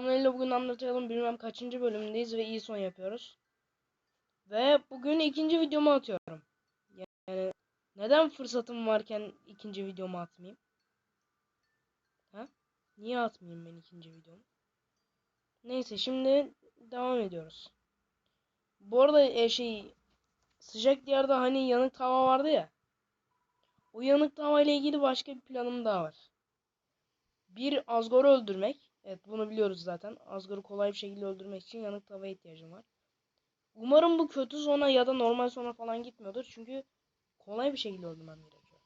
Thumbnail'le bugün anlatalım bilmem kaçıncı bölümündeyiz ve iyi son yapıyoruz. Ve bugün ikinci videomu atıyorum. Yani neden fırsatım varken ikinci videomu atmayayım? Ha? Niye atmayayım ben ikinci videomu? Neyse şimdi devam ediyoruz. Bu arada e, şey sıcak diyarda hani yanık tava vardı ya. O yanık tava ile ilgili başka bir planım daha var. Bir Asgor'u öldürmek. Evet bunu biliyoruz zaten. Asgor'u kolay bir şekilde öldürmek için yanık tavaya ihtiyacım var. Umarım bu kötü sona ya da normal sona falan gitmiyordur. Çünkü kolay bir şekilde öldürmem gerekiyor.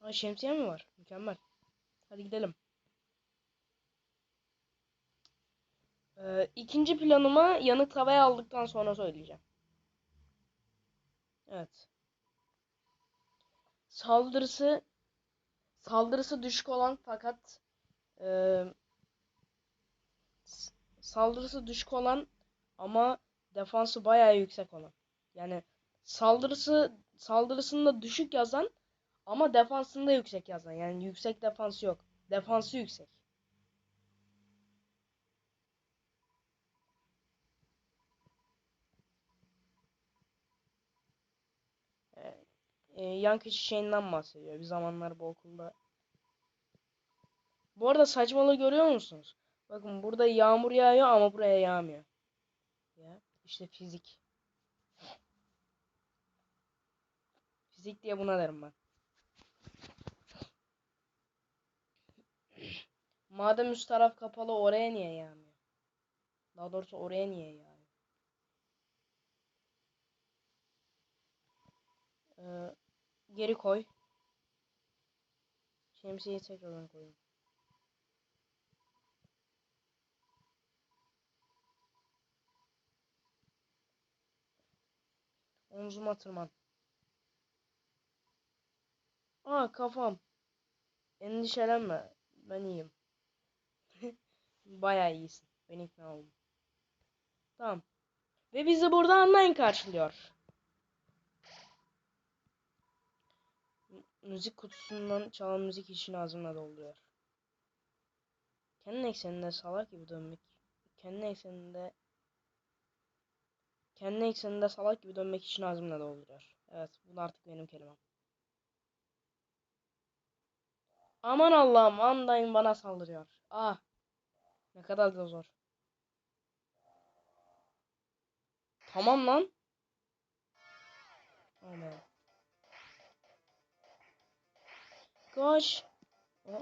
Ha şemsiye mi var? Mükemmel. Hadi gidelim. Ee, ikinci planımı yanık tavaya aldıktan sonra söyleyeceğim. Evet. Saldırısı saldırısı düşük olan fakat e, saldırısı düşük olan ama defansı bayağı yüksek olan. Yani saldırısı saldırısında düşük yazan ama defansında yüksek yazan. Yani yüksek defansı yok. Defansı yüksek. e, yan köşe şeyinden bahsediyor. Bir zamanlar bu okulda. Bu arada saçmalığı görüyor musunuz? Bakın burada yağmur yağıyor ama buraya yağmıyor. Ya işte fizik. Fizik diye buna derim ben. Madem üst taraf kapalı oraya niye yağmıyor? Daha doğrusu oraya niye yağıyor? Ee, geri koy. Şemsiyeyi tekrardan koyayım. Omzuma tırman. Aa kafam. Endişelenme. Ben iyiyim. Bayağı iyisin. Ben ikna oldum. Tamam. Ve bizi burada online karşılıyor. müzik kutusundan çalan müzik işini ağzımla dolduruyor. Kendi ekseninde salak gibi dönmek. Kendi ekseninde kendi ekseninde salak gibi dönmek için ağzımla dolduruyor. Evet, bu artık benim kelimem. Aman Allah'ım, andayım bana saldırıyor. Ah. Ne kadar da zor. Tamam lan. Aman. Koş. O.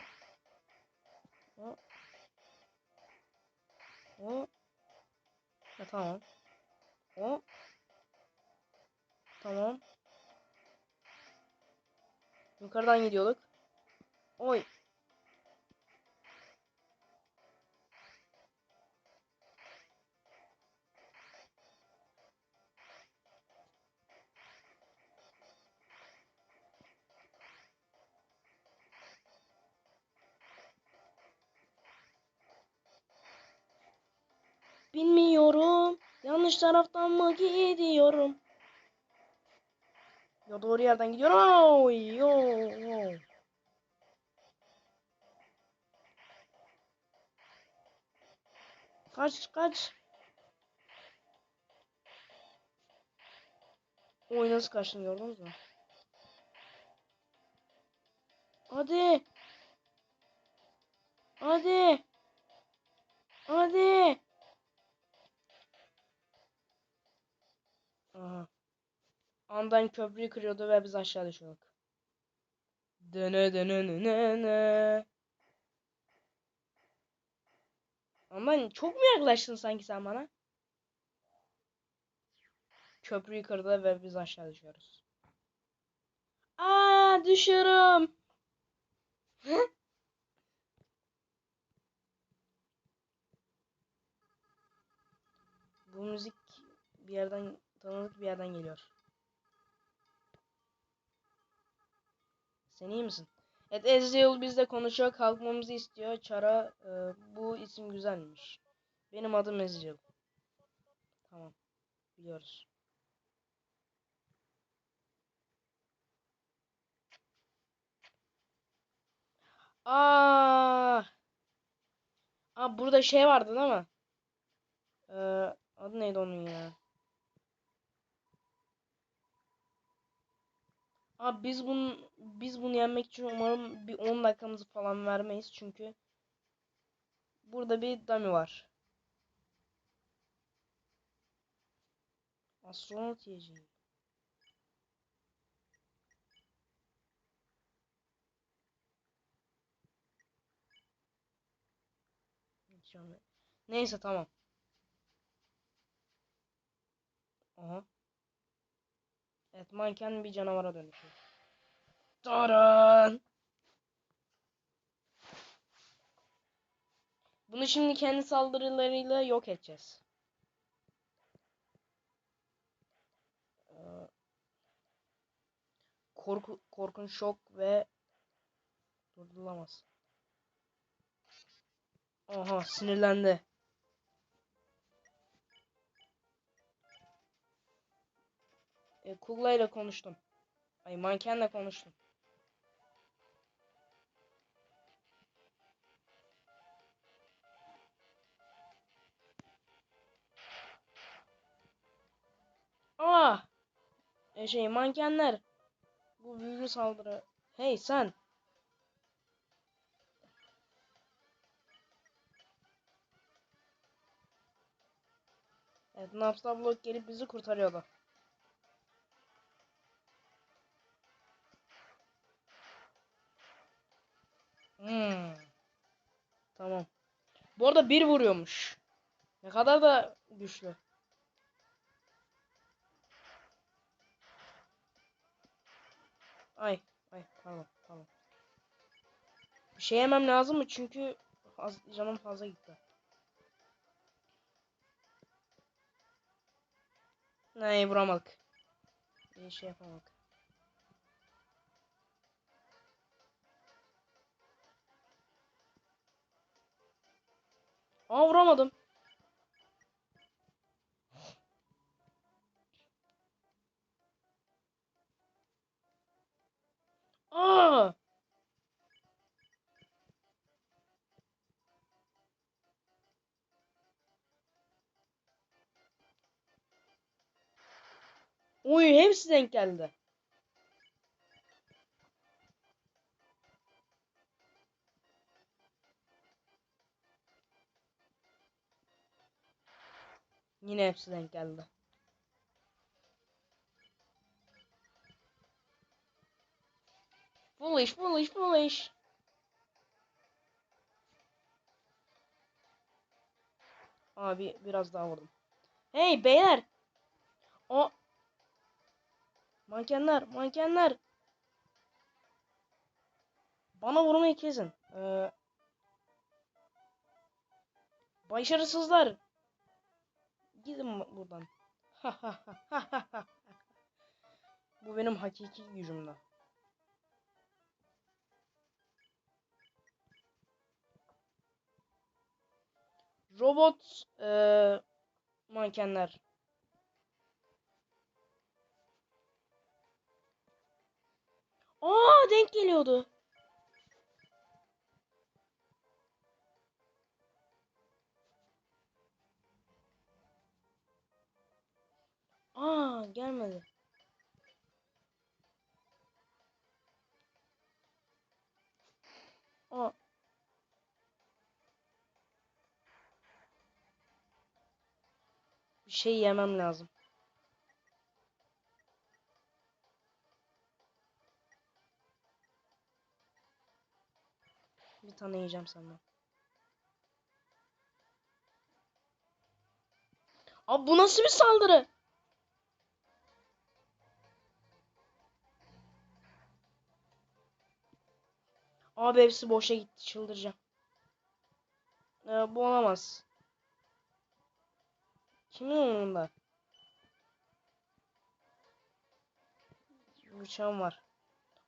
O. O. Ha, tamam. O. Tamam. Yukarıdan gidiyorduk. Oy. Yanlış taraftan mı gidiyorum? Ya doğru yerden gidiyorum. Oy, yo. Kaç kaç. Oy nasıl kaçtım gördünüz mü? Hadi. Hadi. Hadi. Aha. Andan köprüyü kırıyordu ve biz aşağı düşüyorduk. Dene dene dene dene. Aman çok mu yaklaştın sanki sen bana? Köprüyü kırdı ve biz aşağı düşüyoruz. Aa düşüyorum. Bu müzik bir yerden tanıdık bir yerden geliyor. Sen iyi misin? Evet Ezreal bizle konuşuyor. Kalkmamızı istiyor. Çara e, bu isim güzelmiş. Benim adım Ezreal. Tamam. Biliyoruz. Aa! Aa burada şey vardı değil mi? Ee, adı neydi onun ya? Abi biz bunu biz bunu yenmek için umarım bir 10 dakikamızı falan vermeyiz çünkü burada bir dummy var. Astronot yiyeceği. Neyse tamam. Aha. Evet manken bir canavara dönüşüyor. Taran. Bunu şimdi kendi saldırılarıyla yok edeceğiz. Ee, Korku, korkunç şok ve durdurulamaz. Aha sinirlendi. E, Kugla'yla konuştum. Ay mankenle konuştum. Aa! E, şey mankenler. Bu büyülü saldırı. Hey sen. Evet, Napstar Block gelip bizi kurtarıyordu. Hmm. Tamam. Bu arada bir vuruyormuş. Ne kadar da güçlü. Ay, ay, tamam, tamam. Bir şey yemem lazım mı? Çünkü az, canım fazla gitti. Ne vuramadık. Bir şey yapamadık. Aa vuramadım. Aa! Oy hepsi denk geldi. Yine hepsi geldi. Foolish, foolish, foolish. Abi biraz daha vurdum. Hey beyler. O Mankenler, mankenler. Bana vurmayı kesin. Ee, başarısızlar. Gidin buradan. Bu benim hakiki gücümden. Robot ee, mankenler. Aa denk geliyordu. Aa gelmedi. Aa. Bir şey yemem lazım. Bir tane yiyeceğim senden. Abi bu nasıl bir saldırı? Abi hepsi boşa gitti çıldıracağım. Ee, bu olamaz. Kimin umurunda? Bıçağım var.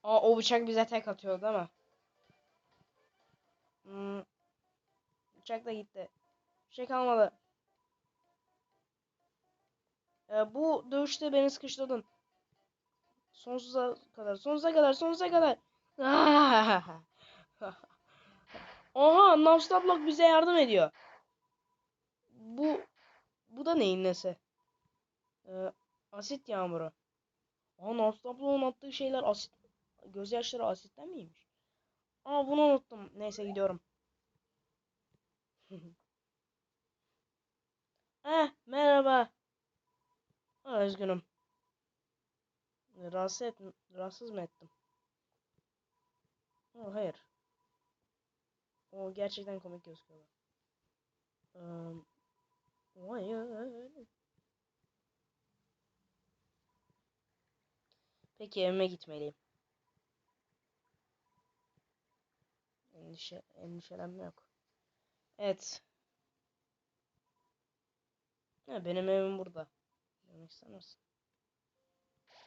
Aa o bıçak bize tek atıyor değil mi? Hmm. Bıçak da gitti. Bir şey kalmadı. Ee, bu dövüşte beni sıkıştırdın. Sonsuza kadar, sonsuza kadar, sonsuza kadar. Oha Navstablock bize yardım ediyor. Bu bu da neyin nesi? Ee, asit yağmuru. Aa Navstablock'un attığı şeyler asit gözyaşları asitten miymiş? Aa bunu unuttum. Neyse gidiyorum. eh merhaba. Aa, üzgünüm. Rahatsız, et, rahatsız mı ettim? Oh, hayır. O gerçekten komik gözüküyorlar. Um. Peki evime gitmeliyim. Endişe, endişelenme yok. Evet. Ha, benim evim burada. Demek ister misin?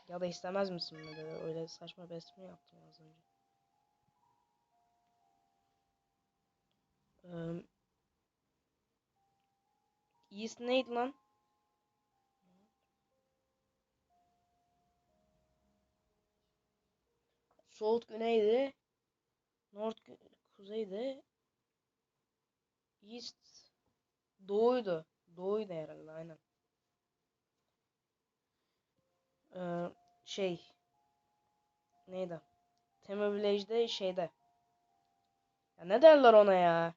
Ya da istemez misin öyle saçma bir espri yaptım az önce. Um, East neydi lan? South güneydi. North kuzeydi. East doğuydu. Doğuydu herhalde aynen. Ee, şey neydi? Tema Village'de şeyde. Ya ne derler ona ya?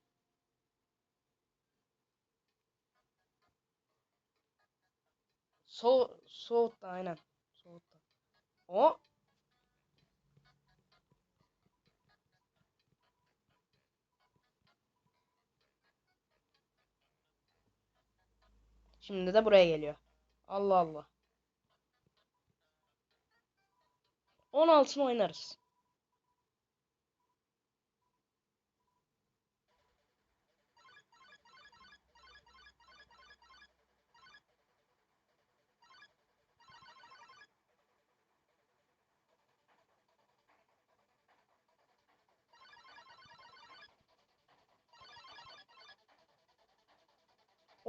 So Soğut'ta aynen. Soğut'ta. O Şimdi de buraya geliyor. Allah Allah. 16'ını oynarız.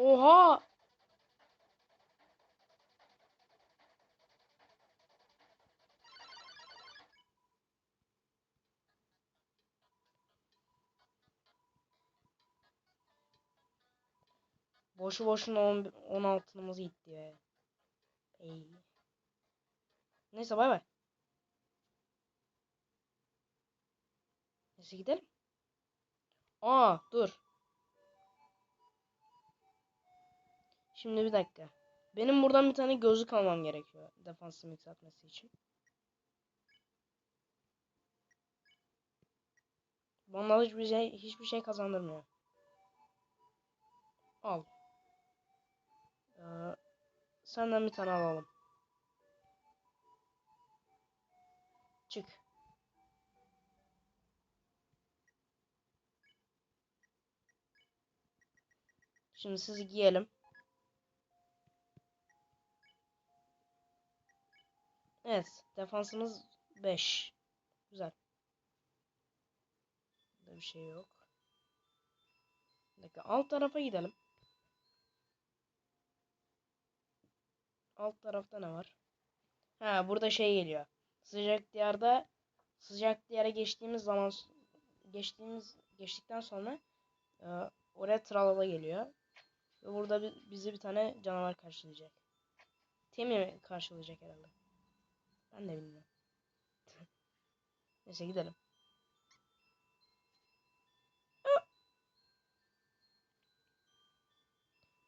Oha! Boşu boşuna 10 16'ımız gitti ya. Ey. Neyse bay bay. Neyse gidelim. Aa dur. Şimdi bir dakika. Benim buradan bir tane gözlük almam gerekiyor. Defansım yükseltmesi için. Bana hiçbir şey hiçbir şey kazandırmıyor. Al. Ee, senden bir tane alalım. Çık. Şimdi sizi giyelim. Evet, defansımız 5. Güzel. Burada bir şey yok. Bir alt tarafa gidelim. Alt tarafta ne var? Ha, burada şey geliyor. Sıcak diyarda sıcak diyara geçtiğimiz zaman geçtiğimiz geçtikten sonra e, oraya tralala geliyor. Ve burada bizi bir tane canavar karşılayacak. Temi karşılayacak herhalde. Ben de bilmiyorum. Neyse gidelim.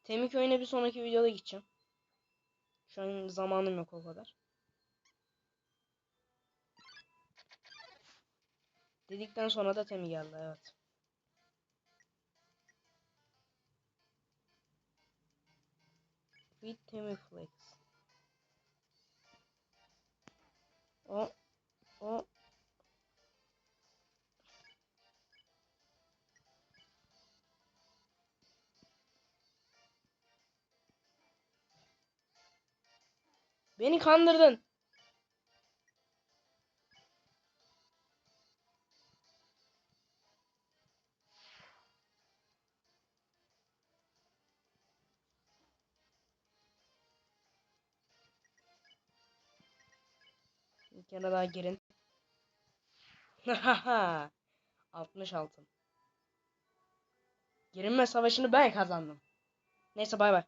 Temi köyüne bir sonraki videoda gideceğim. Şu an zamanım yok o kadar. Dedikten sonra da Temi geldi evet. With Temi. O o Beni kandırdın. dükkana daha girin. 60 altın. Girinme savaşını ben kazandım. Neyse bay bay.